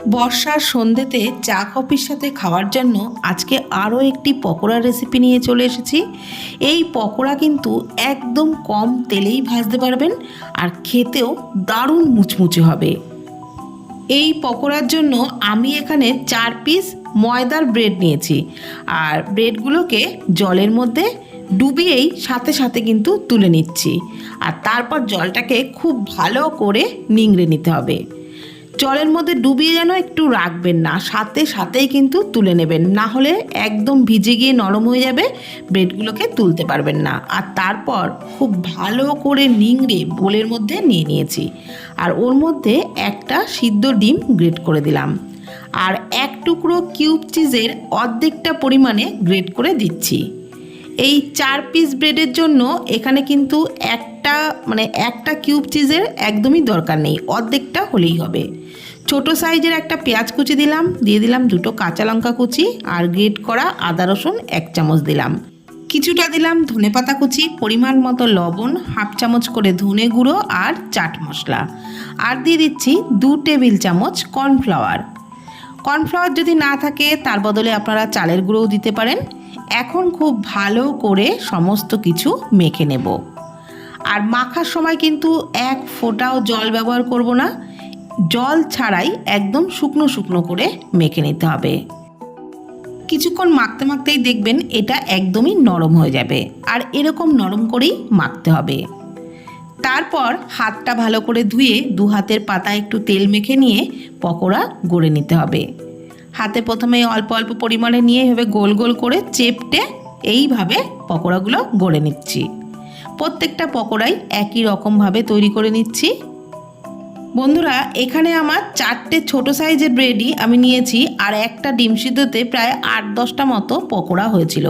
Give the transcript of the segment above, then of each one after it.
বর্ষার সন্ধেতে চা কফির সাথে খাওয়ার জন্য আজকে আরও একটি পকোড়া রেসিপি নিয়ে চলে এসেছি। এই পকোড়া কিন্তু একদম কম তেলেই ভাজতে পারবেন আর খেতেও দারুণ মুচমুচে হবে। এই পকোড়ার জন্য আমি এখানে চার পিস ময়দার ব্রেড নিয়েছি আর ব্রেডগুলোকে জলের মধ্যে ডুবিয়েই সাথে সাথে কিন্তু তুলে নিচ্ছি। আর তারপর জলটাকে খুব ভালো করে নিংড়ে নিতে হবে। জলের মধ্যে ডুবিয়ে যেন একটু রাখবেন না, সাথে সাথেই কিন্তু তুলে নেবেন। না হলে একদম ভিজে গিয়ে নরম হয়ে যাবে, ব্রেডগুলোকে তুলতে পারবেন না। আর তারপর খুব ভালো করে নিংড়ে বোলের মধ্যে নিয়ে নিয়েছি। আর ওর মধ্যে একটা সিদ্ধ ডিম গ্রেট করে দিলাম। আর এক টুকরো কিউব চিজের অর্ধেকটা পরিমাণে গ্রেট করে দিচ্ছি। এই চার পিস ব্রেডের জন্য এখানে কিন্তু একটা মানে একটা কিউব চিজের একদমই দরকার নেই, অর্ধেকটা হলেই হবে। ছোট সাইজের একটা পেঁয়াজ কুচি দিলাম, দিয়ে দিলাম দুটো কাঁচা লঙ্কা কুচি আর গ্রেট করা আদা রসুন এক চামচ দিলাম। কিছুটা দিলাম ধনে পাতা কুচি, পরিমাণ মতো লবণ, হাফ চামচ করে ধনে গুঁড়ো আর চাট মশলা। আর দিয়ে দিচ্ছি দু টেবিল চামচ কর্নফ্লাওয়ার। কর্নফ্লাওয়ার যদি না থাকে, তার বদলে আপনারা চালের গুঁড়োও দিতে পারেন। এখন খুব ভালো করে সমস্ত কিছু মেখে নেব। আর মাখার সময় কিন্তু এক ফোঁটাও জল ব্যবহার করব না। জল ছাড়াই একদম শুকনো শুকনো করে মেখে নিতে হবে। কিছুক্ষণ মাখতে মাখতেই দেখবেন এটা একদমই নরম হয়ে যাবে আর এরকম নরম করেই মাখতে হবে। তারপর হাতটা ভালো করে ধুয়ে দু হাতের পাতায় একটু তেল মেখে নিয়ে পকোড়া গড়ে নিতে হবে। হাতে প্রথমে অল্প অল্প পরিমাণে নিয়ে এভাবে গোল গোল করে চেপটে এইভাবে পকোড়াগুলো গড়ে নিচ্ছি। প্রত্যেকটা পকোড়াই একই রকমভাবে তৈরি করে নিচ্ছি। বন্ধুরা, এখানে আমার চারটে ছোট সাইজের ব্রেডই আমি নিয়েছি আর একটা ডিম সিদ্ধতে প্রায় আট দশটা মতো পকোড়া হয়েছিল।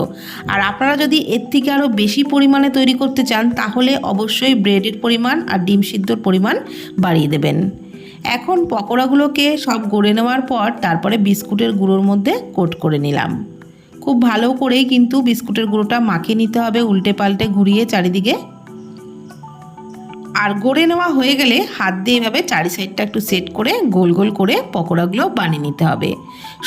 আর আপনারা যদি এর থেকে আরও বেশি পরিমাণে তৈরি করতে চান, তাহলে অবশ্যই ব্রেডের পরিমাণ আর ডিম সিদ্ধর পরিমাণ বাড়িয়ে দেবেন। এখন পকোড়াগুলোকে সব গড়ে নেওয়ার পর তারপরে বিস্কুটের গুঁড়োর মধ্যে কোট করে নিলাম। খুব ভালো করেই কিন্তু বিস্কুটের গুঁড়োটা মাখিয়ে নিতে হবে উল্টে পাল্টে ঘুরিয়ে চারিদিকে। আর গড়ে নেওয়া হয়ে গেলে হাত দিয়ে এভাবে চারি সাইডটা একটু সেট করে গোল গোল করে পকোড়াগুলো বানিয়ে নিতে হবে।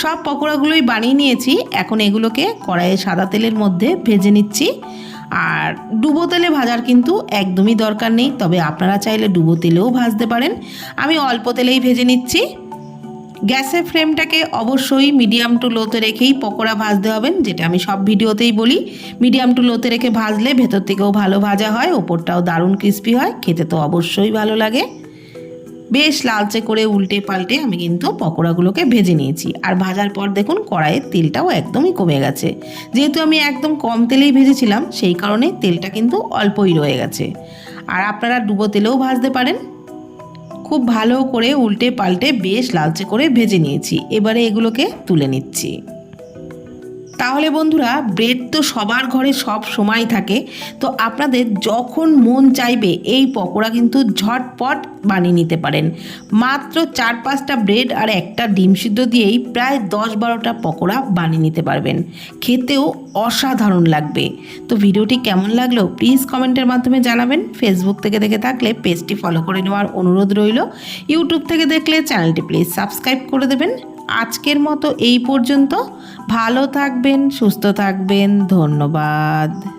সব পকোড়াগুলোই বানিয়ে নিয়েছি, এখন এগুলোকে কড়াইয়ে সাদা তেলের মধ্যে ভেজে নিচ্ছি। আর ডুবো তেলে ভাজার কিন্তু একদমই দরকার নেই, তবে আপনারা চাইলে ডুবো তেলেও ভাজতে পারেন। আমি অল্প তেলেই ভেজে নিচ্ছি। গ্যাসের ফ্লেমটাকে অবশ্যই মিডিয়াম টু লোতে রেখেই পকোড়া ভাজতে হবেন যেটা আমি সব ভিডিওতেই বলি। মিডিয়াম টু লোতে রেখে ভাজলে ভেতর থেকেও ভালো ভাজা হয়, ওপরটাও দারুণ ক্রিস্পি হয়, খেতে তো অবশ্যই ভালো লাগে। বেশ লালচে করে উল্টে পাল্টে আমি কিন্তু পকোড়াগুলোকে ভেজে নিয়েছি। আর ভাজার পর দেখুন কড়াইয়ের তেলটাও একদমই কমে গেছে। যেহেতু আমি একদম কম তেলেই ভেজেছিলাম, সেই কারণে তেলটা কিন্তু অল্পই রয়ে গেছে। আর আপনারা ডুবো তেলেও ভাজতে পারেন। খুব ভালো করে উল্টে পাল্টে বেশ লালচে করে ভেজে নিয়েছি। এবারে এগুলোকে তুলে নিচ্ছি। তাহলে বন্ধুরা ব্রেড তো সবার ঘরে সব সময় থাকে। তো আপনাদের যখন মন চাইবে, এই পকোড়া কিন্তু ঝটপট বানিয়ে নিতে পারেন। মাত্র চার পাঁচটা ব্রেড আর একটা ডিম সিদ্ধ দিয়েই প্রায় দশ বারোটা পকোড়া বানিয়ে নিতে পারবেন। খেতেও অসাধারণ লাগবে। তো ভিডিওটি কেমন লাগল প্লিজ কমেন্টের মাধ্যমে জানাবেন। ফেসবুক থেকে দেখে থাকলে পেজটি ফলো করে নেওয়ার অনুরোধ রইল। ইউটিউব থেকে দেখলে চ্যানেলটি প্লিজ সাবস্ক্রাইব করে দেবেন। আজকের মতো এই পর্যন্ত। ভালো থাকবেন সুস্থ থাকবেন ধন্যবাদ।